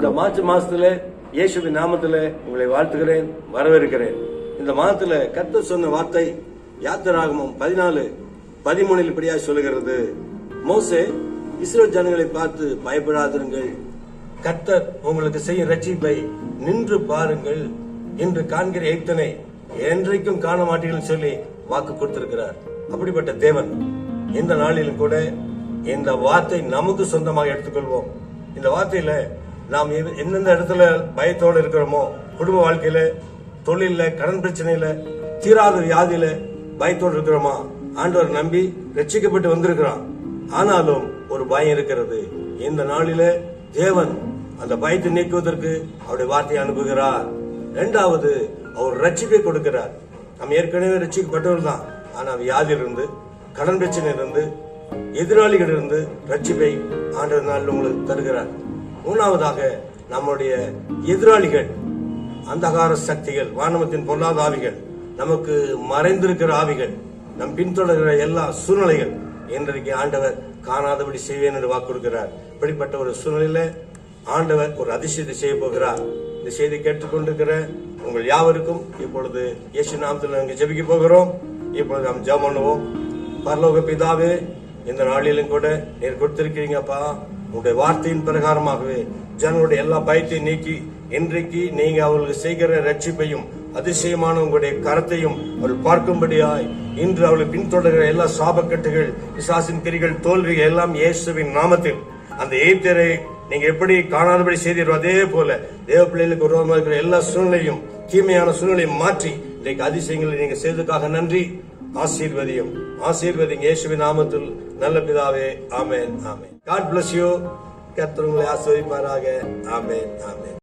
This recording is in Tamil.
இந்த மார்ச் மாசத்துல இயேசுவின் நாமத்துல உங்களை வாழ்த்துகிறேன் வரவேற்கிறேன். இந்த மாதத்துல கர்த்தர் சொன்ன வார்த்தை யாத்திராகமம் பதினாலு பதிமூணில் இப்படியா சொல்லுகிறது. மோசே இஸ்ரோ ஜனங்களை பார்த்து பயப்படாதிருங்கள். கர்த்தர் உங்களுக்கு செய்யும் ரட்சிப்பை நின்று பாருங்கள் இன்று காண்கிற எய்த்தனை என்றைக்கும் காண மாட்டீர்கள் சொல்லி வாக்கு கொடுத்திருக்கிறார். அப்படிப்பட்ட தேவன் இந்த நாளிலும் கூட இந்த வார்த்தை நமக்கு சொந்தமாக எடுத்துக்கொள்வோம். இந்த வார்த்தையில நாம் எது- எந்தெந்த இடத்துல பயத்தோடு இருக்கிறோமோ குடும்ப வாழ்க்கையில தொழில கடன் பிரச்சனையில தீராத வியாதியில பயத்தோடு இருக்கிறோமா? ஆண்டவர் நம்பி ரட்சிக்கப்பட்டு வந்திருக்கிறான். ஆனாலும் ஒரு பயம் இருக்கிறது. இந்த நாளில தேவன் அந்த பயத்தை நீக்குவதற்கு அவருடைய வார்த்தையை அனுப்புகிறார். இரண்டாவது அவர் ரட்சிப்பை கொடுக்கிறார். நம்ம ஏற்கனவே ரட்சிக்கப்பட்டவர் தான். ஆனா வியாதியிலிருந்து கடன் பிரச்சனையிலிருந்து எதிராளிகள் இருந்து ரட்சிப்பை ஆண்டவர் நாள் உங்களுக்கு தருகிறார். மூணாவதாக நம்முடைய எதிராளிகள் அந்தகார சக்திகள் வானவத்தின் பொல்லாத ஆவிகள் நமக்கு மறைந்திருக்கிற ஆவிகள் நம் பின்தொடர்கிற எல்லா சூழ்நிலைகள் இன்றைக்கு ஆண்டவர் காணாதபடி செய்வேன் என்று வாக்கு கொடுக்கிறார். இப்படிப்பட்ட ஒரு சூழ்நிலையில ஆண்டவர் ஒரு அதிசயத்தை செய்ய போகிறார். இந்த செய்தி கேட்டுக்கொண்டிருக்கிற உங்கள் யாவருக்கும் இப்பொழுது இயேசு நாமத்தில் நாங்கள் ஜெபிக்க போகிறோம். இப்பொழுது நாம் ஜெபம் பண்ணுவோம். பரலோக பிதாவே இந்த நாளிலும் கூட நீர் கொடுத்திருக்கிறீங்கப்பா. உங்களுடைய வார்த்தையின் பிரகாரமாகவே ஜனங்களுடைய எல்லா பயத்தையும் நீக்கி இன்றைக்கு நீங்க அவர்களுக்கு செய்கிற ரட்சிப்பையும் அதிசயமான உங்களுடைய கரத்தையும் அவர்கள் பார்க்கும்படியாய் இன்று அவளை பின்தொடர்கிற எல்லா சாபக்கட்டுகள் விசாசின் கிரிகள் தோல்விகள் எல்லாம் இயேசுவின் நாமத்தில். அந்த எய்த்தரை நீங்க எப்படி காணாதபடி செய்தீரோ அதே போல தேவ பிள்ளைகளுக்கு உருவமாக இருக்கிற எல்லா சூழ்நிலையும் தீமையான சூழ்நிலையும் மாற்றி இன்றைக்கு அதிசயங்களை நீங்க செய்ததுக்காக நன்றி. ஆசீர்வதியும். ஆசீர்வதிங்க இயேசுவி நாமத்தில் நல்ல பிதாவே ஆமேன் ஆமேன். காட் பிளஸ் யூ கர்த்தர் உங்களை ஆசீர்வதிப்பாராக. ஆமேன்.